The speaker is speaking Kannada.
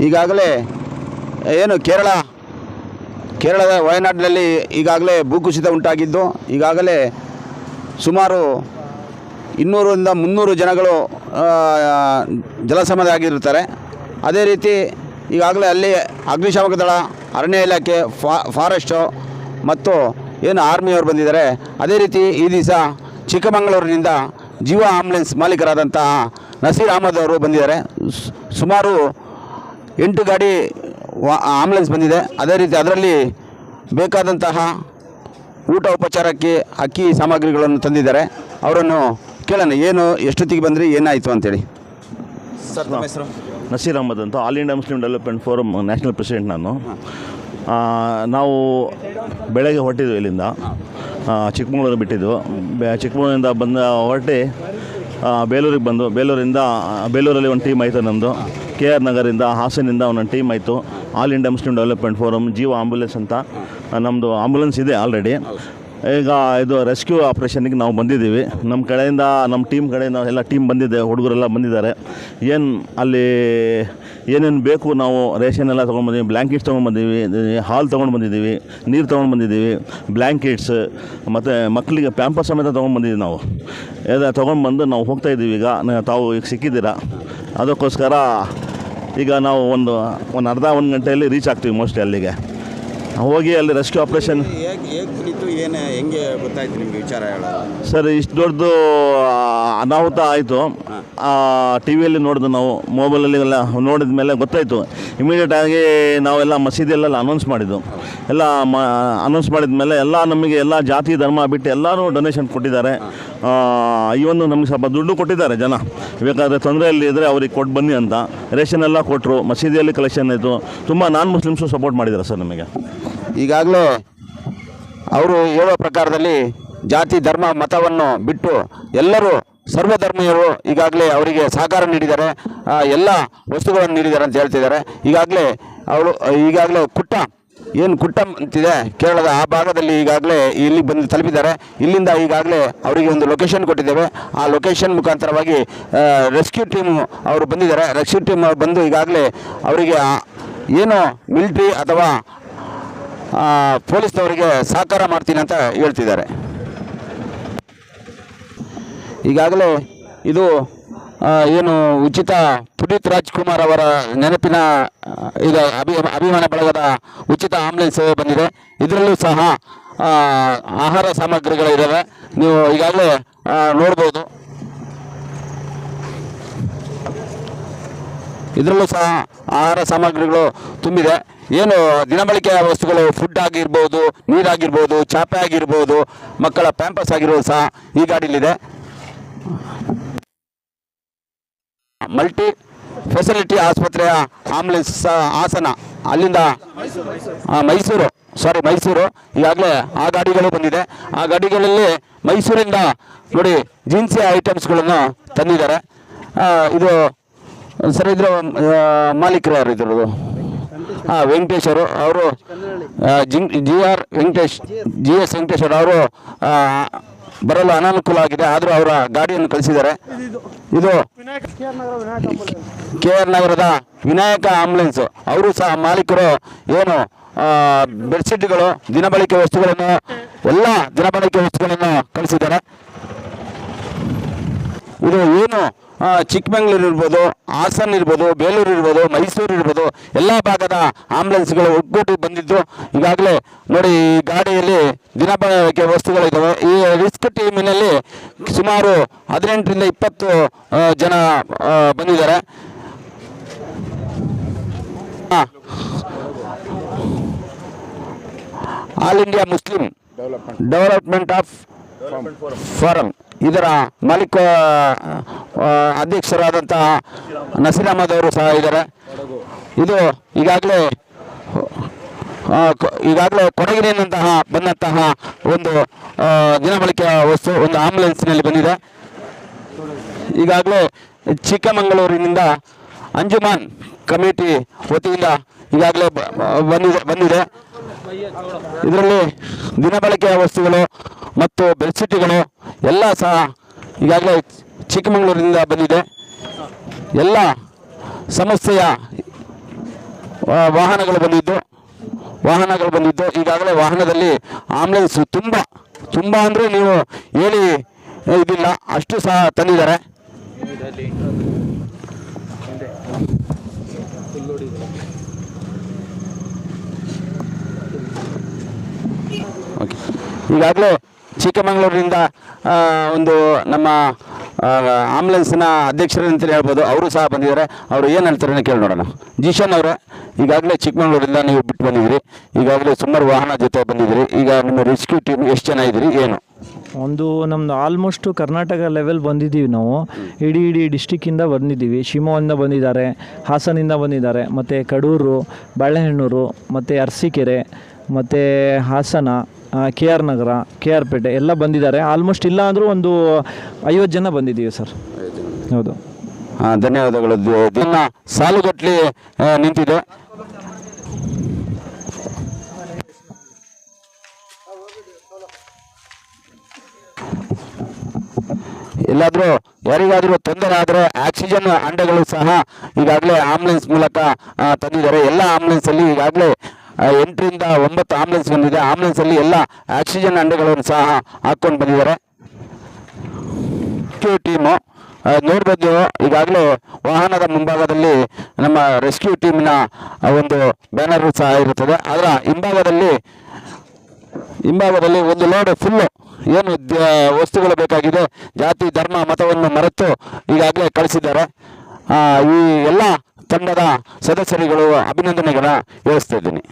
ಈಗಾಗಲೇ ಏನು ಕೇರಳ ಕೇರಳದ ವಯನಾಡಿನಲ್ಲಿ ಈಗಾಗಲೇ ಭೂಕುಸಿತ ಉಂಟಾಗಿದ್ದು ಈಗಾಗಲೇ ಸುಮಾರು ಇನ್ನೂರರಿಂದ ಮುನ್ನೂರು ಜನಗಳು ಆ, ಜಲಸಮಾಧಿ ಆಗಿರುತ್ತಾರೆ. ಅದೇ ರೀತಿ ಈಗಾಗಲೇ ಅಲ್ಲಿ ಅಗ್ನಿಶಾಮಕ ದಳ ಅರಣ್ಯ ಇಲಾಖೆ ಫಾ ಫಾರೆಸ್ಟು ಮತ್ತು ಏನು ಆರ್ಮಿಯವರು ಬಂದಿದ್ದಾರೆ. ಅದೇ ರೀತಿ ಈ ದಿವಸ ಚಿಕ್ಕಮಗಳೂರಿನಿಂದ ಜೀವ ಆಂಬುಲೆನ್ಸ್ ಮಾಲೀಕರಾದಂತಹ ನಸೀರ್ ಅಹಮದ್ ಅವರು ಬಂದಿದ್ದಾರೆ. ಸುಮಾರು ಎಂಟು ಗಾಡಿ ಆಂಬ್ಯುಲೆನ್ಸ್ ಆಂಬುಲೆನ್ಸ್ ಬಂದಿದೆ. ಅದೇ ರೀತಿ ಅದರಲ್ಲಿ ಬೇಕಾದಂತಹ ಊಟ ಉಪಚಾರಕ್ಕೆ ಅಕ್ಕಿ ಸಾಮಗ್ರಿಗಳನ್ನು ತಂದಿದ್ದಾರೆ. ಅವರನ್ನು ಕೇಳೋಣ ಏನು ಎಷ್ಟೊತ್ತಿಗೆ ಬಂದ್ರಿ ಏನಾಯಿತು ಅಂತೇಳಿ. ಸರ್ ನಮ್ಮ ಹೆಸರು? ನಸೀರ್ ಅಹಮದ್ ಅಂತ all India Muslim development forum national president ನಾನು. ಆ, ನಾವು ಬೆಳಗ್ಗೆ ಹೊರಟಿದ್ವಿ ಇಲ್ಲಿಂದ. ಚಿಕ್ಕಮಗಳೂರು ಬಿಟ್ಟಿದ್ದು ಬೆ- ಚಿಕ್ಕಮಗಳೂರಿಂದ ಬಂದ ಹೊರಟಿ ಆ, ಬೇಲೂರಿಗೆ ಬಂದು ಬೇಲೂರಿಂದ ಬೇಲೂರಲ್ಲಿ ಒಂದು ಟೀಮ್ ಆಯಿತು ನಮ್ಮದು ಕೆ ಆರ್ ನಗರಿಂದ ಹಾಸನಿಂದ ಒಂದೊಂದು ಟೀಮ್ ಆಯಿತು. All India Muslim development forum Jeeva ambulance ಅಂತ ನಮ್ಮದು ಆಂಬುಲೆನ್ಸ್ ಇದೆ ಆಲ್ರೆಡಿ ಈಗ ಇದು ರೆಸ್ಕ್ಯೂ ಆಪ್ರೇಷನ್ಗೆ ನಾವು ಬಂದಿದ್ದೀವಿ. ನಮ್ಮ ಕಡೆಯಿಂದ ನಮ್ಮ ಟೀಮ್ ಕಡೆಯಿಂದ ಎಲ್ಲ ಟೀಮ್ ಬಂದಿದೆ, ಹುಡುಗರೆಲ್ಲ ಬಂದಿದ್ದಾರೆ. ಏನು ಅಲ್ಲಿ ಏನೇನು ಬೇಕು ನಾವು ರೇಷನ್ ಎಲ್ಲ ತೊಗೊಂಡ್ಬಂದೀವಿ ಬ್ಲ್ಯಾಂಕೆಟ್ಸ್ ತೊಗೊಂಡ್ಬಂದೀವಿ ಹಾಲ್ ತೊಗೊಂಡು ಬಂದಿದ್ದೀವಿ, ನೀರು ತೊಗೊಂಡು ಬಂದಿದ್ದೀವಿ ಬ್ಲ್ಯಾಂಕೆಟ್ಸ್ ಮತ್ತು ಮಕ್ಕಳಿಗೆ ಪ್ಯಾಂಪರ್ ಸಮೇತ ತೊಗೊಂಡ್ಬಂದಿದ್ದೀವಿ ನಾವು. ಎಲ್ಲ ತೊಗೊಂಡ್ಬಂದು ನಾವು ಹೋಗ್ತಾ ಇದ್ದೀವಿ. ಈಗ ತಾವು ಈಗ ಸಿಕ್ಕಿದ್ದೀರಾ? ಅದಕ್ಕೋಸ್ಕರ ಈಗ ನಾವು ಒಂದು ಒಂದು ಅರ್ಧ ಒಂದು ಗಂಟೆಯಲ್ಲಿ ರೀಚ್ ಆಗ್ತೀವಿ ಮೋಸ್ಟ್ಲಿ ಅಲ್ಲಿಗೆ. ಹೋಗಿ ಅಲ್ಲಿ ರೆಸ್ಕ್ಯೂ ಆಪ್ರೇಷನ್ ಹೇಗೆ ಹೇಗೆ ಏನು ಹೆಂಗೆ ಗೊತ್ತಾಯ್ತು ನಿಮಗೆ ವಿಚಾರ ಹೇಳೋದು? ಸರ್ ಇಷ್ಟು ದೊಡ್ಡದು ಅನಾಹುತ ಆಯಿತು. ಟಿ ವಿಯಲ್ಲಿ ನೋಡಿದ್ವು ನಾವು ಮೊಬೈಲಲ್ಲಿ ಎಲ್ಲ ನೋಡಿದ ಮೇಲೆ ಗೊತ್ತಾಯಿತು. ಇಮಿಡಿಯೇಟಾಗಿ ನಾವೆಲ್ಲ ಮಸೀದಿಯಲ್ಲೆಲ್ಲ ಅನೌನ್ಸ್ ಮಾಡಿದ್ದು. ಎಲ್ಲ ಮ ಅನೌನ್ಸ್ ಮಾಡಿದ ಮೇಲೆ ಎಲ್ಲ ನಮಗೆ ಎಲ್ಲ ಜಾತಿ, ಧರ್ಮ ಬಿಟ್ಟು ಎಲ್ಲರೂ ಡೊನೇಷನ್ ಕೊಟ್ಟಿದ್ದಾರೆ. ಈ ಒಂದು ನಮಗೆ ಸ್ವಲ್ಪ ದುಡ್ಡು ಕೊಟ್ಟಿದ್ದಾರೆ ಜನ. ಬೇಕಾದರೆ ತೊಂದರೆಯಲ್ಲಿ ಇದ್ದರೆ ಅವ್ರಿಗೆ ಕೊಟ್ಟು ಬನ್ನಿ ಅಂತ. ರೇಷನ್ ಎಲ್ಲ ಕೊಟ್ಟರು ಮಸೀದಿಯಲ್ಲಿ ಕಲೆಕ್ಷನ್ ಆಯಿತು ತುಂಬ ನಾನ್ ಮುಸ್ಲಿಮ್ಸು ಸಪೋರ್ಟ್ ಮಾಡಿದ್ದಾರೆ ಸರ್ ನಮಗೆ. ಈಗಾಗಲೇ ಅವರು ಹೇಳೋ ಪ್ರಕಾರದಲ್ಲಿ ಜಾತಿ, ಧರ್ಮ, ಮತವನ್ನು ಬಿಟ್ಟು ಎಲ್ಲರೂ ಸರ್ವಧರ್ಮೀಯರು ಈಗಾಗಲೇ ಅವರಿಗೆ ಸಹಕಾರ ನೀಡಿದ್ದಾರೆ. ಎಲ್ಲ ವಸ್ತುಗಳನ್ನು ನೀಡಿದ್ದಾರೆ ಅಂತ ಹೇಳ್ತಿದ್ದಾರೆ. ಈಗಾಗಲೇ ಅವರು ಈಗಾಗಲೇ ಕುಟ್ಟ, ಏನು ಕುಟ್ಟ ಅಂತಿದೆ ಕೇರಳದ ಆ ಭಾಗದಲ್ಲಿ ಈಗಾಗಲೇ ಇಲ್ಲಿ ಬಂದು ತಲುಪಿದ್ದಾರೆ. ಇಲ್ಲಿಂದ ಈಗಾಗಲೇ ಅವರಿಗೆ ಒಂದು ಲೊಕೇಶನ್ ಕೊಟ್ಟಿದ್ದೇವೆ. ಆ ಲೊಕೇಶನ್ ಮುಖಾಂತರವಾಗಿ ರೆಸ್ಕ್ಯೂ ಟೀಮ್ ಅವರು ಬಂದಿದ್ದಾರೆ. ರೆಸ್ಕ್ಯೂ ಟೀಮ್ ಅವ್ರು ಬಂದು ಈಗಾಗಲೇ ಅವರಿಗೆ ಏನು ಮಿಲಿಟ್ರಿ ಅಥವಾ ಪೊಲೀಸ್ನವರಿಗೆ ಸಹಕಾರ ಮಾಡ್ತೀನಿ ಅಂತ ಹೇಳ್ತಿದ್ದಾರೆ. ಈಗಾಗಲೇ ಇದು ಏನು ಉಚಿತ ಪುನೀತ್ ರಾಜ್ಕುಮಾರ್ ಅವರ ನೆನಪಿನ ಈಗ ಅಭಿ, ಅಭಿಮಾನ ಬಳಗದ ಉಚಿತ ಆಂಬುಲೆನ್ಸ್ ಸೇವೆ ಬಂದಿದೆ. ಇದರಲ್ಲೂ ಸಹ ಆಹಾರ ಸಾಮಗ್ರಿಗಳಿದ್ದಾವೆ ನೀವು ಈಗಾಗಲೇ ನೋಡ್ಬೋದು. ಇದರಲ್ಲೂ ಸಹ ಆಹಾರ ಸಾಮಗ್ರಿಗಳು ತುಂಬಿದೆ. ಏನು ದಿನಬಳಕೆಯ ವಸ್ತುಗಳು ಫುಡ್ ಆಗಿರ್ಬೋದು, ನೀರಾಗಿರ್ಬೋದು, ಚಾಪೆ ಆಗಿರ್ಬೋದು, ಮಕ್ಕಳ ಪ್ಯಾಂಪಸ್ ಆಗಿರೋದು ಸಹ ಈ ಗಾಡಿಲಿದೆ. ಮಲ್ಟಿ ಫೆಸಿಲಿಟಿ ಆಸ್ಪತ್ರೆಯ ಆಂಬುಲೆನ್ಸ್ ಆಸನ ಅಲ್ಲಿಂದ ಮೈಸೂರು ಸಾರಿ ಮೈಸೂರು. ಈಗಾಗಲೇ ಆ ಗಾಡಿಗಳು ಬಂದಿದೆ. ಆ ಗಾಡಿಗಳಲ್ಲಿ ಮೈಸೂರಿಂದ ನೋಡಿ, ಜಿನ್ಸಿ ಐಟಮ್ಸ್ಗಳನ್ನು ತಂದಿದ್ದಾರೆ. ಇದು, ಸರ್, ಇದ್ರ ಮಾಲೀಕರು ಯಾರು ಇದ್ರದ್ದು. ಹಾಂ ವೆಂಕಟೇಶ್ ಅವರು ಅವರು G G R Venkatesh, G S Venkatesh ಅವರು ಬರಲು ಅನಾನುಕೂಲ ಆಗಿದೆ, ಆದರೂ ಅವರ ಗಾಡಿಯನ್ನು ಕಳಿಸಿದ್ದಾರೆ. ಇದು ಕೆ ಆರ್ ನಗರದ ವಿನಾಯಕ ಆಂಬುಲೆನ್ಸ್. ಅವರು ಸಹ ಮಾಲೀಕರು ಏನು ಬೆಡ್ಶೀಟ್ಗಳು, ದಿನಬಳಕೆ ವಸ್ತುಗಳನ್ನು, ಎಲ್ಲ ದಿನಬಳಕೆ ವಸ್ತುಗಳನ್ನು ಕಳಿಸಿದ್ದಾರೆ. ಇದು ಏನು? ಚಿಕ್ಕಮಂಗ್ಳೂರು ಇರ್ಬೋದು ಹಾಸನ್ ಇರ್ಬೋದು ಬೇಲೂರು ಇರ್ಬೋದು ಮೈಸೂರು ಇರ್ಬೋದು ಎಲ್ಲ ಭಾಗದ ಆಂಬುಲೆನ್ಸ್ಗಳು ಒಗ್ಗೂಟಿ ಬಂದಿದ್ದು. ಈಗಾಗಲೇ ನೋಡಿ ಈ ಗಾಡಿಯಲ್ಲಿ ದಿನಬಳಕೆ ವಸ್ತುಗಳಿದ್ದಾವೆ ಈ ರಿಸ್ಕ್ ಟೀಮಿನಲ್ಲಿ ಸುಮಾರು ಹದಿನೆಂಟರಿಂದ ಇಪ್ಪತ್ತು ಜನ ಬಂದಿದ್ದಾರೆ. All India Muslim development of forum. ಇದರ ಮಾಲೀಕ ಅಧ್ಯಕ್ಷರಾದಂತಹ ನಸೀರ್ ಅಹಮದ್ ಅವರು ಸಹ ಇದ್ದಾರೆ. ಇದು ಈಗಾಗಲೇ ಈಗಾಗಲೇ ಕೊಡಗಿನಿಂದಂತಹ ಬಂದಂತಹ ಒಂದು ದಿನಬಳಕೆ ವಸ್ತು, ಒಂದು ಆಂಬುಲೆನ್ಸ್ನಲ್ಲಿ ಬಂದಿದೆ. ಈಗಾಗಲೇ ಚಿಕ್ಕಮಗಳೂರಿನಿಂದ ಅಂಜುಮಾನ್ ಕಮಿಟಿ ವತಿಯಿಂದ ಈಗಾಗಲೇ ಬಂದಿದೆ ಬಂದಿದೆ. ಇದರಲ್ಲಿ ದಿನಬಳಕೆಯ ವಸ್ತುಗಳು ಮತ್ತು ಬೆಡ್ಶೀಟ್ಗಳು ಎಲ್ಲ ಸಹ ಈಗಾಗಲೇ ಚಿಕ್ಕಮಗಳೂರಿನಿಂದ ಬಂದಿದೆ. ಎಲ್ಲ ಸಂಸ್ಥೆಯ ವಾಹನಗಳು ಬಂದಿದ್ದು ವಾಹನಗಳು ಬಂದಿದ್ದು. ಈಗಾಗಲೇ ವಾಹನದಲ್ಲಿ ಆಂಬುಲೆನ್ಸ್ ತುಂಬ ತುಂಬ ಅಂದರೆ ನೀವು ಹೇಳಿ, ಇದಿಲ್ಲ. ಅಷ್ಟು ಸಹ ತಂದಿದ್ದಾರೆ. ಈಗಾಗಲೇ ಚಿಕ್ಕಮಗಳೂರಿನಿಂದ ಒಂದು ನಮ್ಮ ಆಂಬುಲೆನ್ಸ್ನ ಅಧ್ಯಕ್ಷರು ಅಂತಲೇ ಹೇಳ್ಬೋದು, ಅವರು ಸಹ ಬಂದಿದ್ದಾರೆ. ಅವರು ಏನು ಹೇಳ್ತಾರೆ ಕೇಳಿ ನೋಡೋಣ. ಜಿಶನ್ ಅವರೇ, ಈಗಾಗಲೇ ಚಿಕ್ಕಮಗಳೂರಿಂದ ನೀವು ಬಿಟ್ಟು ಬಂದಿದ್ದೀರಿ. ಈಗಾಗಲೇ ಸುಮಾರು ವಾಹನ ಜೊತೆ ಬಂದಿದ್ದೀರಿ. ಈಗ ನಿಮ್ಮ ರೆಸ್ಕ್ಯೂ ಟೀಮ್ ಎಷ್ಟು ಜನ ಇದ್ದೀರಿ, ಏನು? ಒಂದು ನಮ್ಮದು ಆಲ್ಮೋಸ್ಟು ಕರ್ನಾಟಕ ಲೆವೆಲ್ ಬಂದಿದ್ದೀವಿ ನಾವು. ಇಡೀ ಇಡೀ ಡಿಸ್ಟಿಕ್ಕಿಂದ ಬಂದಿದ್ದೀವಿ. ಶಿವಮೊಗ್ಗದಿಂದ ಬಂದಿದ್ದಾರೆ ಹಾಸನಿಂದ ಬಂದಿದ್ದಾರೆ, ಮತ್ತು ಕಡೂರು ಬಾಳೆಹಣ್ಣೂರು ಮತ್ತು ಅರಸೀಕೆರೆ, ಮತ್ತು Hassan K R Nagar, K R Pete ಎಲ್ಲ ಬಂದಿದ್ದಾರೆ. ಆಲ್ಮೋಸ್ಟ್ ಇಲ್ಲ ಅಂದರೂ ಒಂದು ಐವತ್ತು ಜನ ಬಂದಿದ್ದೀವಿ ಸರ್. ಹೌದು. ಧನ್ಯವಾದಗಳು. ದಿನ ಸಾಲುಗಟ್ಟಲಿ ನಿಂತಿದೆ. ಎಲ್ಲಾದರೂ ಯಾರಿಗಾದರೂ ತೊಂದರೆ ಆದರೆ ಆಕ್ಸಿಜನ್ ಅಂಡೆಗಳು ಸಹ ಈಗಾಗಲೇ ಆಂಬುಲೆನ್ಸ್ ಮೂಲಕ ತಂದಿದ್ದಾರೆ. ಎಲ್ಲ ಆಂಬುಲೆನ್ಸಲ್ಲಿ ಈಗಾಗಲೇ ಎಂಟರಿಂದ ಒಂಬತ್ತು ಆಂಬುಲೆನ್ಸ್ ಬಂದಿದೆ. ಆಂಬುಲೆನ್ಸಲ್ಲಿ ಎಲ್ಲ ಆಕ್ಸಿಜನ್ ಅಂಡಗಳನ್ನು ಸಹ ಹಾಕ್ಕೊಂಡು ಬಂದಿದ್ದಾರೆ. ರೆಸ್ಕ್ಯೂ ಟೀಮು ನೋಡ್ಬೋದು, ಈಗಾಗಲೇ ವಾಹನದ ಮುಂಭಾಗದಲ್ಲಿ ನಮ್ಮ ರೆಸ್ಕ್ಯೂ ಟೀಮಿನ ಒಂದು ಬ್ಯಾನರ್ ಸಹ ಇರುತ್ತದೆ. ಅದರ ಹಿಂಭಾಗದಲ್ಲಿ ಹಿಂಭಾಗದಲ್ಲಿ ಒಂದು ಲೋಡ್ ಫುಲ್ಲು ಏನು ವಸ್ತುಗಳು ಬೇಕಾಗಿದೆ. ಜಾತಿ, ಧರ್ಮ, ಮತವನ್ನು ಮರೆತು ಈಗಾಗಲೇ ಕಳಿಸಿದ್ದಾರೆ. ಈ ಎಲ್ಲ ತಂಡದ ಸದಸ್ಯರುಗಳು ಅಭಿನಂದನೆಗಳ ವ್ಯವಸ್ಥೆ ಇದ್ದೀನಿ.